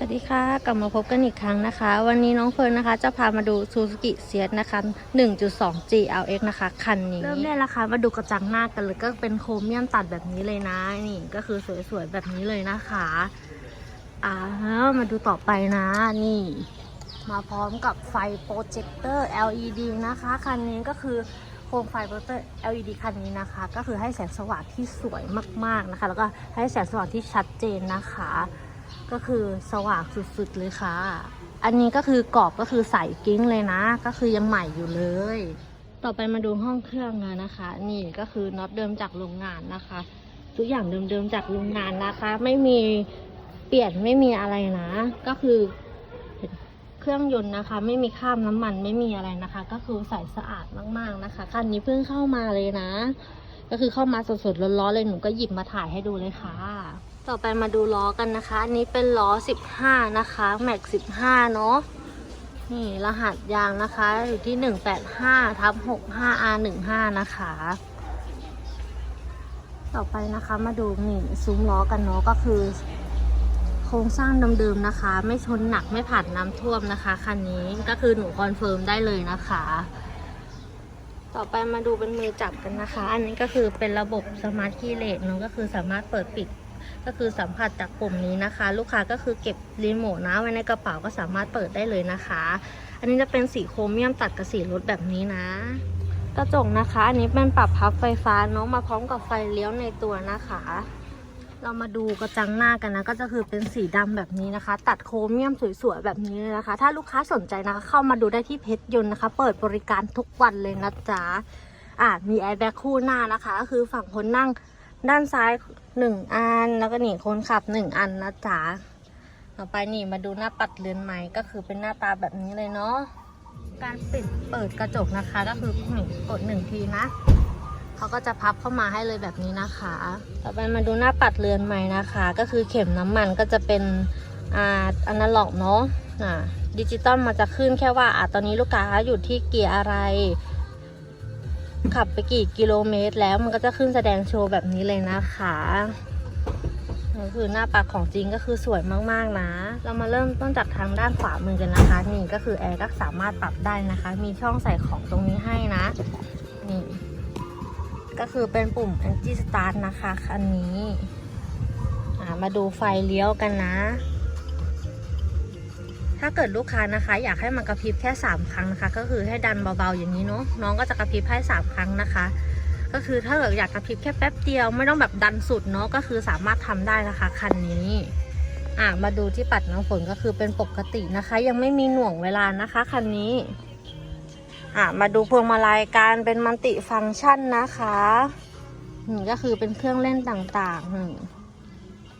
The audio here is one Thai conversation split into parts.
สวัสดีค่ะ กลับมาพบกันอีกครั้งนะคะ วันนี้น้องเฟิร์นนะคะ จะพามาดู Suzuki s i e t นะคะ 1.2 GLX นะคะ คันนี้ เริ่มแรกนะคะ มาดูกระจังหน้ากันเลยก็เป็นโครเมียมตัดแบบนี้เลยนะ นี่ก็คือสวยๆ แบบนี้เลยนะคะอ่าแล้วมาดูต่อไปนะ นี่ มาพร้อมกับไฟโปรเจคเตอร์ LED นะคะ คันนี้ก็คือโคมไฟโปรเจคเตอร์ LED คันนี้นะคะ ก็คือให้แสงสว่างที่สวยมากๆนะคะ แล้วก็ให้แสงสว่างที่ชัดเจนนะคะ ก็คือสว่างสุดๆเลยค่ะ อันนี้ก็คือกรอบก็คือใส่กิ้งเลยนะ ก็คือยังใหม่อยู่เลย ต่อไปมาดูห้องเครื่องกันนะคะ นี่ก็คือน็อตเดิมจากโรงงานนะคะ ทุกอย่างเดิมๆจากโรงงานนะคะ ไม่มีเปลี่ยนไม่มีอะไรนะ ก็คือเครื่องยนต์นะคะ ไม่มีข้ามน้ำมันไม่มีอะไรนะคะ ก็คือใสสะอาดมากๆนะคะคันนี้เพิ่งเข้ามาเลยนะ ก็คือเข้ามาสดๆร้อนๆเลยหนูก็หยิบมาถ่ายให้ดูเลยค่ะ ต่อไปมาดูล้อกันนะคะ อันนี้เป็นล้อ 15 นะคะ แม็ก 15 เนาะ นี่รหัสยางนะคะ อยู่ที่ 185ทับ65 R15 นะคะ ต่อไปนะคะมาดูนี่ซุ้มล้อกันเนาะก็คือ โครงสร้างเดิมๆนะคะ ไม่ชนหนักไม่ผ่านน้ำท่วมนะคะคันนี้ก็คือหนูคอนเฟิร์มได้เลยนะคะต่อไปมาดูเป็นมือจับกันนะคะ อันนี้ก็คือเป็นระบบสมาร์ทคีย์เลสเนาะก็คือสามารถเปิดปิด ก็คือสัมผัสจากปุ่มนี้นะคะ ลูกค้าก็คือเก็บรีโมทนะไว้ในกระเป๋าก็สามารถเปิดได้เลยนะคะ อันนี้จะเป็นสีโครเมียมตัดกับสีรถแบบนี้นะ กระจกนะคะ อันนี้เป็นปรับพับไฟฟ้าเนาะมาพร้อมกับไฟเลี้ยวในตัวนะคะ เรามาดูกระจังหน้ากันนะ ก็จะคือเป็นสีดำแบบนี้นะคะ ตัดโครเมียมสวยๆแบบนี้เลยนะคะ ถ้าลูกค้าสนใจนะคะ เข้ามาดูได้ที่เพชรยนต์นะคะ เปิดบริการทุกวันเลยนะจ๊ะอ่ามีแอร์แบ็คคู่หน้านะคะ ก็คือฝั่งคนนั่ง ด้านซ้ายหนึ่งอัน แล้วก็นี่คนขับหนึ่งอันนะจ๊ะต่อไปนี่มาดูหน้าปัดเรือนไม้ก็คือเป็นหน้าตาแบบนี้เลยเนาะการปิดเปิดกระจกนะคะก็คือหนึ่งกดหนึ่งทีนะเขาก็จะพับเข้ามาให้เลยแบบนี้นะคะ ต่อไปมาดูหน้าปัดเรือนใหม่นะคะ ก็คือเข็มน้ำมันก็จะเป็นอ่าอนาล็อกเนาะอ่าดิจิตอลมันจะขึ้นแค่ว่าอ่าตอนนี้ลูกค้าอยู่ที่เกียร์อะไร ขับไปกี่กิโลเมตรแล้วมันก็จะขึ้นแสดงโชว์แบบนี้เลยนะคะก็คือหน้าปัดของจริงก็คือสวยมากๆนะ เรามาเริ่มต้นจากทางด้านขวามือกันนะคะ นี่ก็คือแอร์ก็สามารถปรับได้นะคะ มีช่องใส่ของตรงนี้ให้นะ นี่ ก็คือเป็นปุ่ม Anti Start นะคะ คันนี้ มาดูไฟเลี้ยวกันนะ ถ้าเกิดลูกค้านะคะ อยากให้มันกระพริบแค่ 3 ครั้งนะคะ ก็คือให้ดันเบาๆอย่างนี้เนาะน้องก็จะกระพริบให้ 3 ครั้งนะคะ ก็คือถ้าเกิดอยากกระพริบแค่แป๊บเดียวไม่ต้องแบบดันสุดเนาะก็คือสามารถทำได้นะคะคันนี้อ่ามาดูที่ปัดน้ำฝนก็คือเป็นปกตินะคะ ยังไม่มีหน่วงเวลานะคะคันนี้อะมาดูพวงมาลัยการเป็นมัลติฟังก์ชันนะคะนี่ก็คือเป็นเครื่องเล่นต่างๆ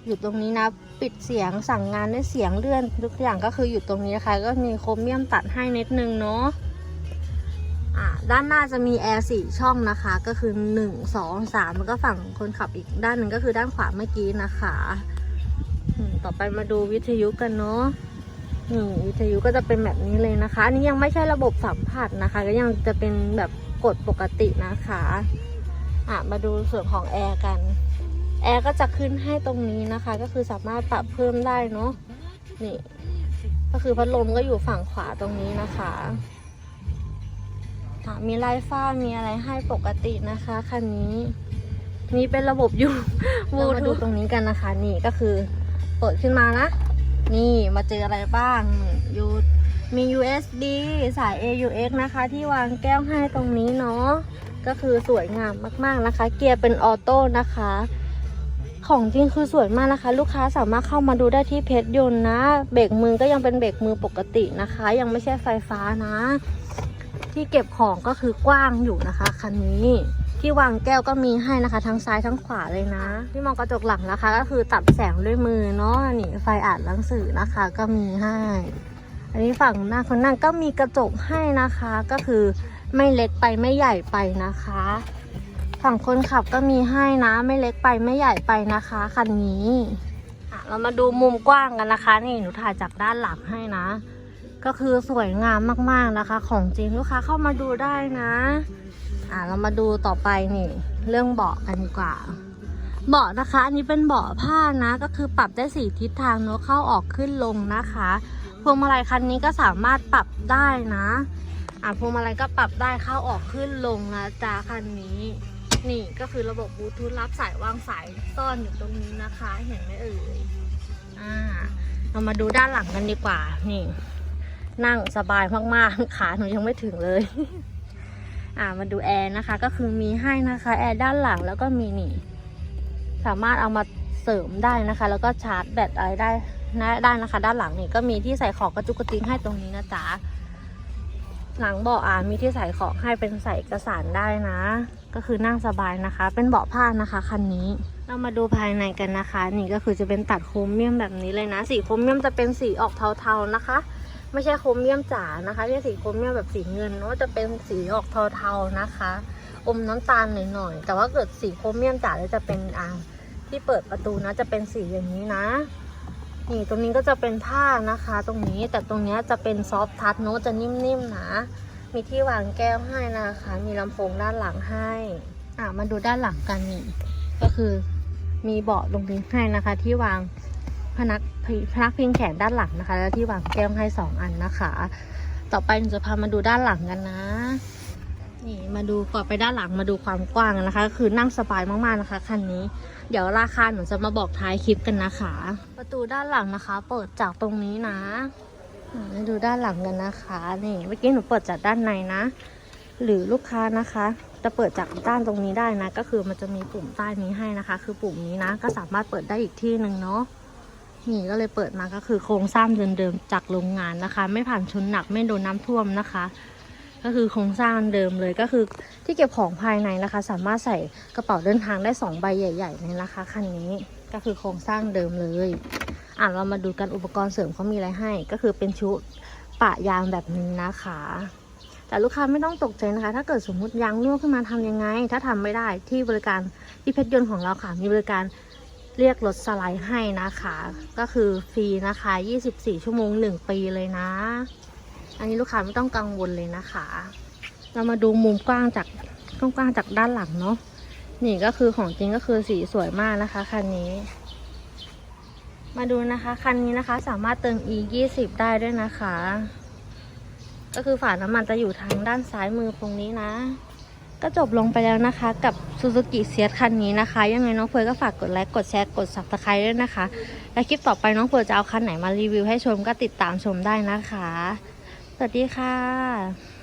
อยู่ตรงนี้นะ ปิดเสียงสั่งงานด้วยเสียงเลื่อนทุกอย่างก็คืออยู่ตรงนี้นะคะ ก็มีโครเมียมตัดให้นิดนึงเนาะอะด้านหน้าจะมีแอร์สี่ช่องนะคะ ก็คือหนึ่งสองสามแล้วก็ฝั่งคนขับอีกด้านหนึ่งก็คือด้านขวาเมื่อกี้นะคะ ต่อไปมาดูวิทยุกันเนาะนี่วิทยุก็จะเป็นแบบนี้เลยนะคะอันนี้ยังไม่ใช่ระบบสัมผัสนะคะ ก็ยังจะเป็นแบบกดปกตินะคะ อะ มาดูส่วนของแอร์กัน แอร์ก็จะขึ้นให้ตรงนี้นะคะ ก็คือสามารถปรับเพิ่มได้เนาะนี่ ก็คือพัดลมก็อยู่ฝั่งขวาตรงนี้นะคะอะมีไลฟ์ฟ้ามีอะไรให้ปกตินะคะคันนี้นี่เป็นระบบอยู่เรามาดูตรงนี้กันนะคะ นี่ก็คือเปิดขึ้นมานะ นี่มาเจออะไรบ้างยูมี USB สาย AUX นะคะ ที่วางแก้วให้ตรงนี้เนาะก็คือสวยงามมากๆนะคะ เกียร์เป็นออโต้นะคะ ของจริงคือสวยมากนะคะ ลูกค้าสามารถเข้ามาดูได้ที่เพจยนต์นะ เบรกมือก็ยังเป็นเบรกมือปกตินะคะ ยังไม่ใช่ไฟฟ้านะ ที่เก็บของก็คือกว้างอยู่นะคะคันนี้ที่วางแก้วก็มีให้นะคะ ทั้งซ้ายทั้งขวาเลยนะ ที่มองกระจกหลังนะคะ ก็คือตัดแสงด้วยมือเนาะนี่ไฟอ่านหนังสือนะคะ ก็มีให้ อันนี้ฝั่งหน้าคนนั่งก็มีกระจกให้นะคะ ก็คือไม่เล็กไปไม่ใหญ่ไปนะคะ ฝั่งคนขับก็มีให้นะไม่เล็กไปไม่ใหญ่ไปนะคะคันนี้เรามาดูมุมกว้างกันนะคะ นี่หนูถ่ายจากด้านหลังให้นะ ก็คือสวยงามมากๆนะคะ ของจริงลูกค้าเข้ามาดูได้นะ อะเรามาดูต่อไปนี่ เรื่องเบาะกันดีกว่า เบาะนะคะอันนี้เป็นเบาะผ้านะ ก็คือปรับได้สี่ทิศทางเนอะเข้าออกขึ้นลงนะคะพวงมาลัยคันนี้ก็สามารถปรับได้นะอะพวงมาลัยก็ปรับได้เข้าออกขึ้นลงนะจ๊ะคันนี้ นี่ก็คือระบบบลูทูธรับสายวางสายซ่อนอยู่ตรงนี้นะคะ เห็นไหมเอ่ยอ่าเรามาดูด้านหลังกันดีกว่า นี่ นั่งสบายมากๆขาหนูยังไม่ถึงเลย อ่ามาดูแอร์นะคะ ก็คือมีให้นะคะแอร์ด้านหลังแล้วก็มีนี่ สามารถเอามาเสริมได้นะคะ แล้วก็ชาร์จแบตอะไรได้นะได้นะคะ ด้านหลังนี่ก็มีที่ใส่ของกระจุกกระติงให้ตรงนี้นะจ๊ะหลังเบาะอ่ามีที่ใส่ของให้เป็นใส่เอกสารได้นะ ก็คือนั่งสบายนะคะ เป็นเบาะผ้านะคะคันนี้ เรามาดูภายในกันนะคะ นี่ก็คือจะเป็นตัดโครเมียมแบบนี้เลยนะ สีโครเมียมจะเป็นสีออกเทาๆนะคะ ไม่ใช่โครเมียมจ๋านะคะไม่ใช่สีโครเมียมแบบสีเงินเนอะจะเป็นสีออกเทาๆนะคะ อมน้ำตาลหน่อยๆแต่ว่าเกิดสีโครเมียมจ๋าเลยจะเป็นอ่างที่เปิดประตูนะจะเป็นสีอย่างนี้นะนี่ตรงนี้ก็จะเป็นผ้านะคะ ตรงนี้แต่ตรงนี้จะเป็นซอฟทัชเนอะจะนิ่มๆนะ มีที่วางแก้วให้นะคะ มีลำโพงด้านหลังให้ อะมาดูด้านหลังกันนี่ ก็คือมีเบาะตรงนี้ให้นะคะ ที่วางพนักพนักพิงแขนด้านหลังนะคะ แล้วที่วางแก้วให้สองอันนะคะ ต่อไปจะพามาดูด้านหลังกันนะ นี่มาดูก่อนไปด้านหลังมาดูความกว้างนะคะ คือนั่งสบายมากๆนะคะคันนี้ เดี๋ยวราคาหนูจะมาบอกท้ายคลิปกันนะคะ ประตูด้านหลังนะคะ เปิดจากตรงนี้นะ มาดูด้านหลังกันนะคะ นี่เมื่อกี้หนูเปิดจากด้านในนะ หรือลูกค้านะคะ จะเปิดจากด้านตรงนี้ได้นะ ก็คือมันจะมีปุ่มใต้นี้ให้นะคะ คือปุ่มนี้นะ ก็สามารถเปิดได้อีกที่หนึ่งเนาะนี่ก็เลยเปิดมาก็คือโครงสร้างเดิมๆจากโรงงานนะคะ ไม่ผ่านชนหนักไม่โดนน้ำท่วมนะคะ ก็คือโครงสร้างเดิมเลยก็คือที่เก็บของภายในนะคะ สามารถใส่กระเป๋าเดินทางได้สองใบใหญ่ๆเลยนะคะคันนี้ ก็คือโครงสร้างเดิมเลย อะเรามาดูกันอุปกรณ์เสริมเขามีอะไรให้ ก็คือเป็นชุดปะยางแบบนี้นะคะ แต่ลูกค้าไม่ต้องตกใจนะคะ ถ้าเกิดสมมุติยางรั่วขึ้นมาทำยังไง ถ้าทำไม่ได้ที่บริการที่เพชรยนต์ของเราค่ะ มีบริการเรียกรถสไลด์ให้นะคะ ก็คือฟรีนะคะ 24 ชั่วโมง 1 ปีเลยนะ อันนี้ลูกค้าไม่ต้องกังวลเลยนะคะ เรามาดูมุมกว้างจากกว้างจากด้านหลังเนาะนี่ก็คือของจริงก็คือสีสวยมากนะคะคันนี้ มาดูนะคะคันนี้นะคะสามารถเติม e 20ได้ด้วยนะคะ ก็คือฝาน้ำมันจะอยู่ทางด้านซ้ายมือตรงนี้นะ ก็จบลงไปแล้วนะคะ กับ Suzuki s ียคันนี้นะคะ ยังไงน้องเฟิร์นก็ฝากกดไลค์กดแชร์กด subscribe ด้วยนะคะ และคลิปต่อไปน้องเฟิร์นจะเอาคันไหนมารีวิวให้ชมก็ติดตามชมได้นะคะ สวัสดีค่ะ